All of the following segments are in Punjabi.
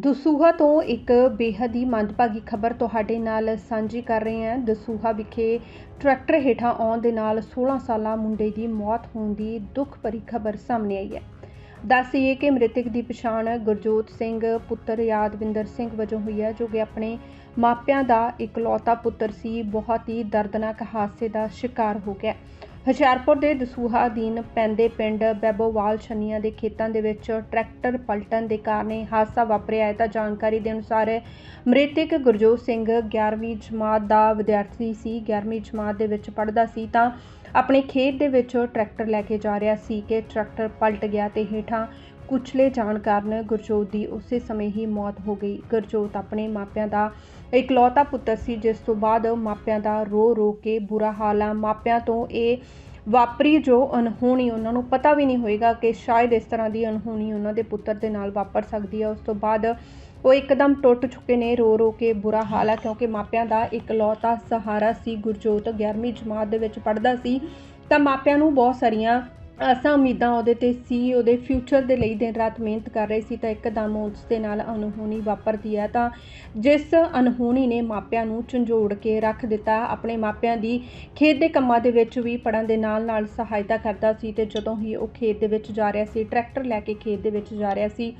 ਦਸੂਹਾ ਤੋਂ ਇੱਕ ਬੇਹੱਦ ਹੀ ਮੰਦਭਾਗੀ ਖਬਰ ਤੁਹਾਡੇ ਨਾਲ ਸਾਂਝੀ ਕਰ ਰਹੇ ਹਾਂ। ਦਸੂਹਾ ਵਿਖੇ ਟਰੈਕਟਰ ਹੇਠਾਂ ਆਉਣ ਦੇ ਨਾਲ 16 ਸਾਲਾ ਮੁੰਡੇ ਦੀ ਮੌਤ ਹੋਣ ਦੀ ਦੁੱਖ ਭਰੀ ਖਬਰ ਸਾਹਮਣੇ ਆਈ ਹੈ। ਦੱਸੀਏ ਕਿ ਮ੍ਰਿਤਕ ਦੀ ਪਛਾਣ ਗੁਰਜੋਤ ਸਿੰਘ, ਪੁੱਤਰ ਯਾਦਵਿੰਦਰ ਸਿੰਘ ਵਜੋਂ ਹੋਈ ਹੈ, ਜੋ ਕਿ ਆਪਣੇ ਮਾਪਿਆਂ ਦਾ ਇਕਲੌਤਾ ਪੁੱਤਰ ਸੀ। ਬਹੁਤ ਹੀ ਦਰਦਨਾਕ ਹਾਦਸੇ ਦਾ ਸ਼ਿਕਾਰ ਹੋ ਗਿਆ। ਹੁਸ਼ਿਆਰਪੁਰ ਦੇ ਦਸੂਹਾ ਅਧੀਨ ਪੈਂਦੇ ਪਿੰਡ ਬੈਬੋਵਾਲ ਛੰਨੀਆਂ ਦੇ ਖੇਤਾਂ ਦੇ ਵਿੱਚ ਟਰੈਕਟਰ ਪਲਟਣ ਦੇ ਕਾਰਨ ਇਹ ਹਾਦਸਾ ਵਾਪਰਿਆ ਹੈ। ਤਾਂ ਜਾਣਕਾਰੀ ਦੇ ਅਨੁਸਾਰ ਮ੍ਰਿਤਕ ਗੁਰਜੋਤ ਸਿੰਘ 11ਵੀਂ ਜਮਾਤ ਦਾ ਵਿਦਿਆਰਥੀ ਸੀ। 11ਵੀਂ ਜਮਾਤ ਦੇ ਵਿੱਚ ਪੜ੍ਹਦਾ ਸੀ ਤਾਂ ਆਪਣੇ ਖੇਤ ਦੇ ਵਿੱਚ ਟਰੈਕਟਰ ਲੈ ਕੇ ਜਾ ਰਿਹਾ ਸੀ ਕਿ ਟਰੈਕਟਰ ਪਲਟ ਗਿਆ ਤੇ ਹੇਠਾਂ ਕੁਚਲੇ ਜਾਣ ਕਾਰਨ ਗੁਰਜੋਤ ਦੀ ਉਸੇ ਸਮੇਂ ਹੀ ਮੌਤ ਹੋ ਗਈ। ਗੁਰਜੋਤ ਆਪਣੇ ਮਾਪਿਆਂ ਦਾ ਇਕਲੌਤਾ ਪੁੱਤਰ ਸੀ, ਜਿਸ ਤੋਂ ਬਾਅਦ ਮਾਪਿਆਂ ਦਾ ਰੋ ਰੋ ਕੇ ਬੁਰਾ ਹਾਲ ਆ। ਮਾਪਿਆਂ ਤੋਂ ਇਹ ਵਾਪਰੀ ਜੋ ਅਣਹੋਣੀ ਉਹਨਾਂ ਨੂੰ ਪਤਾ ਵੀ ਨਹੀਂ ਹੋਏਗਾ ਕਿ ਸ਼ਾਇਦ ਇਸ ਤਰ੍ਹਾਂ ਦੀ ਅਣਹੋਣੀ ਉਹਨਾਂ ਦੇ ਪੁੱਤਰ ਦੇ ਨਾਲ ਵਾਪਰ ਸਕਦੀ ਹੈ ਉਸ ਤੋਂ ਬਾਅਦ ਉਹ ਇੱਕਦਮ ਟੁੱਟ ਚੁੱਕੇ ਨੇ, ਰੋ ਰੋ ਕੇ ਬੁਰਾ ਹਾਲ ਆ, ਕਿਉਂਕਿ ਮਾਪਿਆਂ ਦਾ ਇਕਲੌਤਾ ਸਹਾਰਾ ਸੀ। ਗੁਰਜੋਤ 11ਵੀਂ ਜਮਾਤ ਦੇ ਵਿੱਚ ਪੜ੍ਹਦਾ ਸੀ। ਤਾਂ ਮਾਪਿਆਂ ਨੂੰ ਬਹੁਤ ਸਾਰੀਆਂ ਆਸਾਂ ਉਮੀਦਾਂ ਉਹਦੇ ਤੇ ਸੀ, ਉਹਦੇ ਫਿਊਚਰ ਦੇ ਲਈ ਦਿਨ ਰਾਤ ਮਿਹਨਤ ਕਰ ਰਹੇ ਸੀ ਤਾਂ ਇੱਕਦਮ ਉਸ ਦੇ ਨਾਲ ਅਨਹੋਣੀ ਵਾਪਰਦੀ ਹੈ। ਤਾਂ ਜਿਸ ਅਨਹੋਣੀ ਨੇ ਮਾਪਿਆਂ ਨੂੰ ਝੰਜੋੜ ਕੇ ਰੱਖ ਦਿੱਤਾ, ਆਪਣੇ ਮਾਪਿਆਂ ਦੀ ਖੇਤ ਦੇ ਕੰਮਾਂ ਦੇ ਵਿੱਚ ਵੀ ਪੜਨ ਦੇ ਨਾਲ ਨਾਲ ਸਹਾਇਤਾ ਕਰਦਾ ਸੀ ਤੇ ਜਦੋਂ ਹੀ ਉਹ ਖੇਤ ਦੇ ਵਿੱਚ ਜਾ ਰਿਹਾ ਸੀ, ਟਰੈਕਟਰ ਲੈ ਕੇ ਖੇਤ ਦੇ ਵਿੱਚ ਜਾ ਰਿਹਾ ਸੀ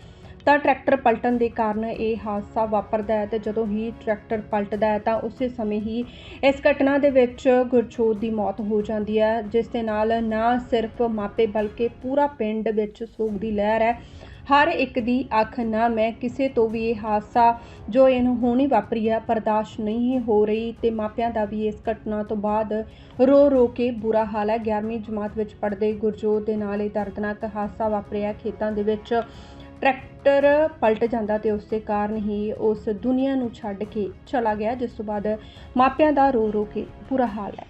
ਤਾਂ ਟਰੈਕਟਰ ਪਲਟਣ ਦੇ ਕਾਰਨ ਇਹ ਹਾਦਸਾ ਵਾਪਰਦਾ ਹੈ ਤੇ ਜਦੋਂ ਹੀ ਟਰੈਕਟਰ ਪਲਟਦਾ ਹੈ ਤਾਂ ਉਸੇ ਸਮੇਂ ਹੀ ਇਸ ਘਟਨਾ ਦੇ ਵਿੱਚ ਗੁਰਜੋਤ ਦੀ ਮੌਤ ਹੋ ਜਾਂਦੀ ਹੈ, ਜਿਸ ਦੇ ਨਾਲ ਨਾ ਸਿਰਫ ਮਾਪੇ ਬਲਕਿ ਪੂਰਾ ਪਿੰਡ ਵਿੱਚ ਸੋਗ ਦੀ ਲਹਿਰ ਹੈ। ਹਰ ਇੱਕ ਦੀ ਅੱਖ ਨਾ ਮੈਂ ਕਿਸੇ ਤੋਂ ਵੀ ਇਹ ਹਾਦਸਾ ਜੋ ਇਹਨੂੰ ਹੋਣੀ ਵਾਪਰੀ ਹੈ, ਬਰਦਾਸ਼ਤ ਨਹੀਂ ਹੋ ਰਹੀ ਤੇ ਮਾਪਿਆਂ ਦਾ ਵੀ ਇਸ ਘਟਨਾ ਤੋਂ ਬਾਅਦ ਰੋ ਰੋ ਕੇ ਬੁਰਾ ਹਾਲ ਹੈ। 11ਵੀਂ ਜਮਾਤ ਵਿੱਚ ਪੜ੍ਹਦੇ ਗੁਰਜੋਤ ਦੇ ਨਾਲ ਇਹ ਦਰਦਨਾਕ ਹਾਦਸਾ ਵਾਪਰਿਆ। ਖੇਤਾਂ ਦੇ ਵਿੱਚ ਟਰੈਕਟਰ ਪਲਟ ਜਾਂਦਾ ਤੇ ਉਸ ਕਾਰਨ ਹੀ ਉਸ ਦੁਨੀਆ ਨੂੰ ਛੱਡ ਕੇ ਚਲਾ ਗਿਆ, ਜਿਸ ਤੋਂ ਬਾਅਦ ਮਾਪਿਆਂ ਦਾ ਰੋ ਰੋ ਕੇ ਬੁਰਾ ਹਾਲ ਹੈ।